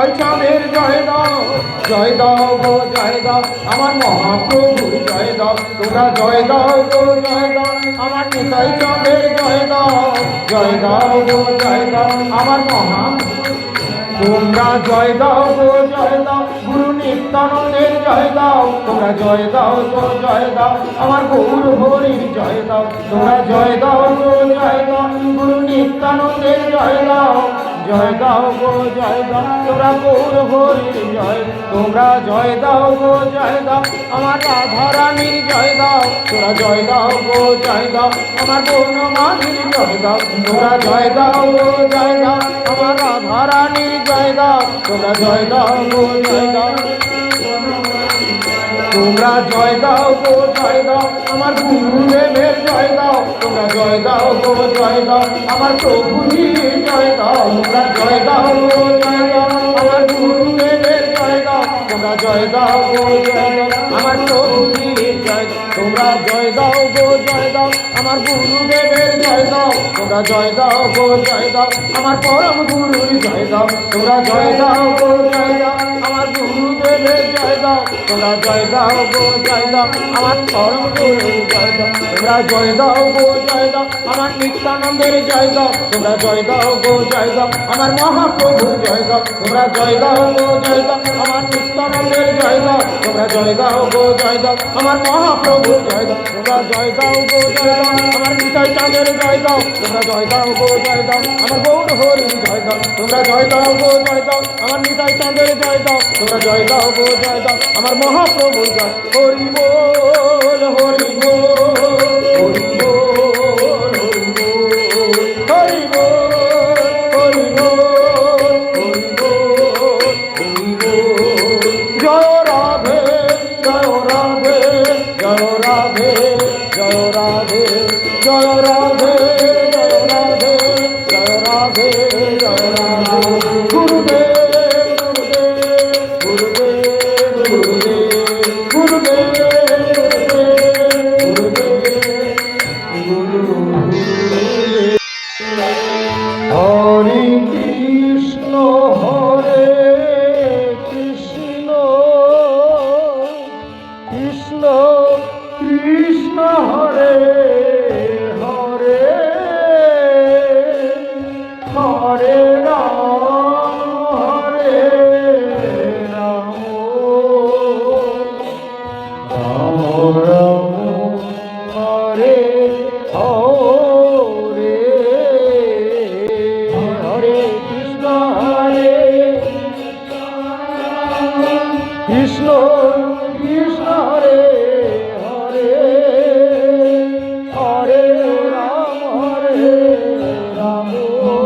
নিতাই চাঁদের জয় দাও জয় দাও গো জয় দাও আমার মহাপ্রভুর জয় দাও তোমরা জয় দাও গো জয় দাও আমার নিতাই চাঁদের জয় দাও জয় দাও গো জয় দাও আমার মহা তোমরা জয় দাও গো জয় দাও গুরু নিত্যানন্দের জয় দাও তোমরা জয় দাও গো জয় দাও আমার গৌর হরির জয় দাও তোমরা জয় দাও গো জয় দাও গুরু নিত্যানন্দের জয় দাও জয় দাও গো, জয় দাও। তোমরা গৌর হরির জয় তোমরা জয় দাও গো, জয় দাও। আমার রাধা রানীর জয় দাও। তোরা জয় দাও গো, জয় দাও। আমার বর্ণমালীর জয় দাও। তোমরা জয় দাও গো, জয় দাও। আমার রাধা রানীর জয় দাও। তোমরা জয় দাও গো, জয় দাও। তোমরা জয় দাও গো জয় দাও আমার গুরুদেবের জয় দাও তোমরা জয় দাও গো জয় দাও আমার প্রভুজির জয় দাও তোমরা জয় দাও গো জয় দাও আমার গুরুদেবের জয় দাও তোমরা জয় দাও গো জয় দাও আমার প্রভুজির জয় তোমরা জয় দাও গো জয় দাও আমার গুরুদেবের জয় দাও তোমরা জয় দাও গো জয় দাও আমার পরম গুরুর জয় দাও তোমরা জয় দাও গো জয় দাও আমার গুরুদেবের জয় দাও তোমরা জয় দাও গো জয় দাও আমার পরম গুরুর জয় দাও তোমরা জয় দাও গো জয় দাও আমার নিত্যানন্দের জয় দাও তোমরা জয় দাও গো জয় দাও আমার মহাপ্রভুর জয় দাও তোমরা জয় দাও গো জয় দাও আমার নিত্যানন্দের জয় দাও তোমরা জয় দাও গো জয় দাও আমার মহাপ্রভুর জয় দাও তোমরা জয় দাও গো জয় দাও আমার নিতাই চাঁদের জয় দাও তোমরা জয় দাও গো জয় দাও আমার গৌর হরির জয় দাও তোমরা জয় দাও গো জয় দাও আমার নিতাই চাঁদের জয় দাও তোমরা জয় দাও গো জয় দাও। আমার মহাপ্রভু জয়। হরি বল হরি বল হরি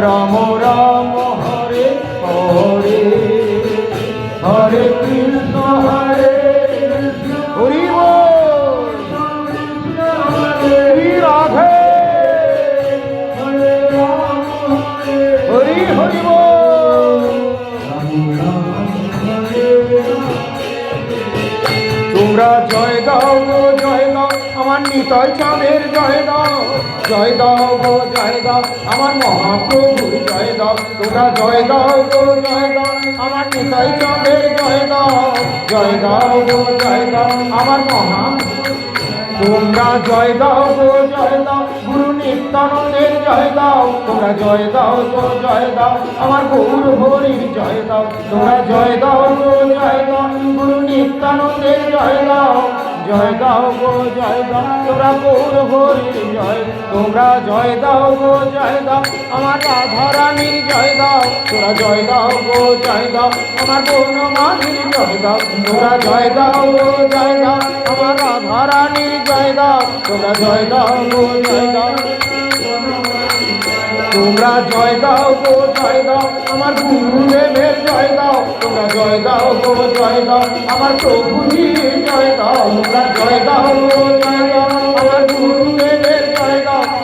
রাম রাম হরে হরে। হরে কৃষ্ণ হরে হরি রাধে। হরি হরি তোমরা জয় দাও গো জয় দাও আমার নিতাই চাঁদের জয় দাও জয় দাও গো জয় দাও আমার মহাপ্রভুর জয় দাও তোমরা জয় দাও গো জয় দাও আমার নিতাই চাঁদের জয় দাও জয় দাও গো জয় দাও আমার মহা তোমরা জয় দাও গো জয় দাও গুরু নিত্যানন্দের জয় দাও তোমরা জয় দাও গো জয় দাও আমার গৌর হরির জয় দাও তোমরা জয় দাও গো জয় দাও গুরু নিত্যানন্দের জয় দাও জয় দাও গো, জয় দাও। তোমরা গৌর হরির জয় তোমরা জয় দাও গো, জয় দাও। আমার রাধা রানীর জয় দাও। তোরা জয় দাও গো, জয় দাও। আমার বর্ণমালীর জয় দাও। তোরা জয় দাও গো, জয় দাও। আমার রাধা রানীর জয় দাও। তোরা জয় দাও গো, জয় দাও। তোমরা জয় দাও গো, জয় দাও। আমার গুরুদেবের জয় দাও। তোমরা জয় দাও গো, জয় দাও। আমার প্রভুজির জয় দাও। তোমরা জয় দাও গো, জয় দাও। আমার গুরুদেবের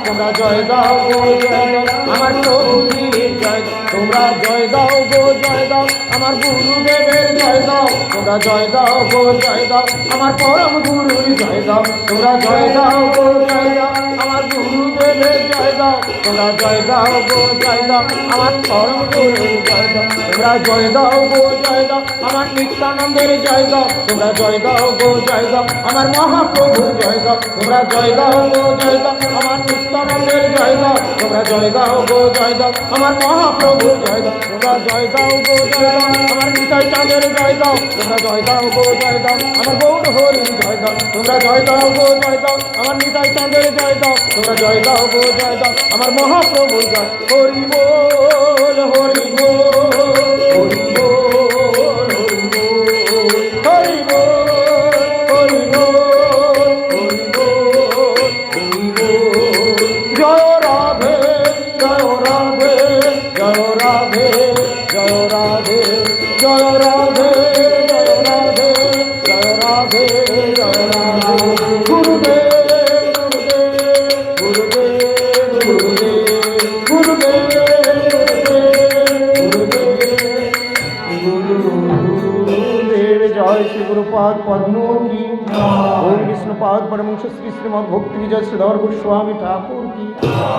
তোমরা জয় দাও গো জয় দাও আমার প্রভুজির জয় তোমরা জয় দাও গো জয় দাও আমার গুরুদেবের জয় দাও তোমরা জয় দাও গো জয় দাও আমার পরম গুরুর জয় দাও তোমরা জয় দাও গো জয় দাও আমার গুরুদেবের জয় দাও তোমরা জয় দাও গো জয় দাও আমার পরম গুরুর জয় দাও তোমরা জয় দাও গো জয় দাও আমার নিত্যানন্দের জয় দাও তোমরা জয় দাও গো জয় দাও আমার মহাপ্রভুর জয় দাও তোমরা জয় দাও গো জয় দাও আমার নিত্যানন্দের জয় দাও, তোমরা জয় দাও গো, জয় দাও। আমার মহাপ্রভুর জয় দাও, তোমরা জয় দাও গো, জয় দাও। আমার নিতাই চাঁদের জয় দাও, তোমরা জয় দাও গো, জয় দাও। আমার গৌর হরির জয় দাও, তোমরা জয় দাও গো, জয় দাও। আমার নিতাই চাঁদের জয় দাও, তোমরা জয় দাও গো, জয় দাও। আমার মহাপ্রভুর জয়। হরি বল হরি বল, হরি जय श्री गुरुपाद पद्मों की ओम विष्णु पाद परमंश श्री श्रीमद भक्ति विजय श्रीधर गोस्वामी ठाकुर की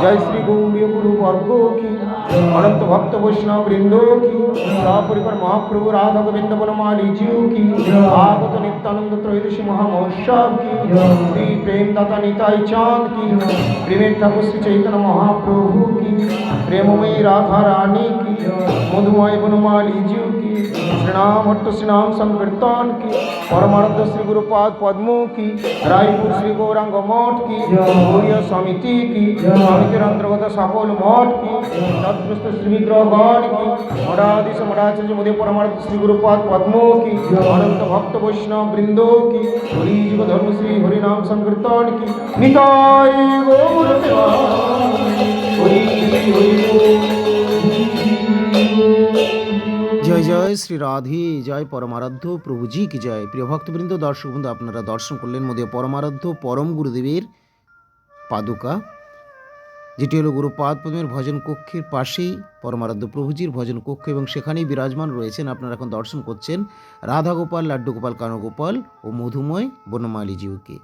जय श्री गौरी गुरु वर्गो की अनंत भक्त वैष्णव वृंदो की सपरिकर महाप्रभु राधा गोविंद बनमाली जीव की आगत नित्यानंद त्रयोदशी महामहोत्सव की श्री प्रेम दाता निताई चांद की प्रेमेर ठाकुर श्री चैतन्य महाप्रभु की प्रेममयी राधा रानी की मधुमय बनमाली जीव श्रीनाम भट्ट श्रीनाम संकीर्तन की, परमानंद श्री गुरुपाद पद्म की, रायपुर श्री गौरांग मठ की, गौरिया समिति की समितिर अंतर्गत सफल मठ की, तत्प्रस्थ श्री विग्रहगण की, मठाधीश मठाचार्य मोदी परमानंद श्री गुरुपाद पद्म की, अनंत भक्त वैष्णव वृंदो की हरि जीव धर्म श्री हरि नाम संकीर्तन की निताय गौर हरि हरि জয় শ্রী রাধে, জয় পরমারাধ্য, প্রভুজি কি জয়? প্রিয় ভক্তবৃন্দ, দর্শক বন্ধু, আপনারা দর্শন করলেন মধ্যে পরমারাধ্য, পরম গুরুদেবের পাদুকা, যেটি হলো গুরুপাদ পদ্মের ভজন কক্ষের পাশেই পরমারাধ্য প্রভুজির ভজন কক্ষ, এবং সেখানেই বিরাজমান রয়েছেন আপনারা এখন দর্শন করছেন রাধা গোপাল লাড্ডু গোপাল কানগোপাল ও মধুময় বনমালী জিউকে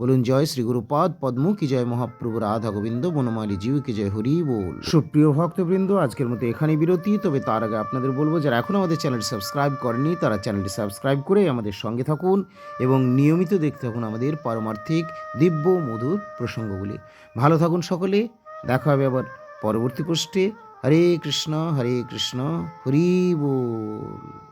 বলুন, জয় শ্রী গুরুপাদ, পদ্ম কি জয় মহাপ্রভু, রাধা গোবিন্দ, বনমালী জীব কি জয়, হরি বল। সুপ্রিয় ভক্তবৃন্দ, আজকের মতো এখানে বিরতি। তবে তার আগে আপনাদের বলব, যারা এখন আমাদের চ্যানেল সাবস্ক্রাইব করেনি তারা চ্যানেলটি সাবস্ক্রাইব করে আমাদের সঙ্গে থাকুন এবং নিয়মিত দেখতে থাকুন আমাদের পারমার্থিক দিব্য মধুর প্রসঙ্গগুলি। ভালো থাকুন সকলে, দেখা হবে আবার পরবর্তী পোস্টে। হরে কৃষ্ণ হরে কৃষ্ণ, হরি বল।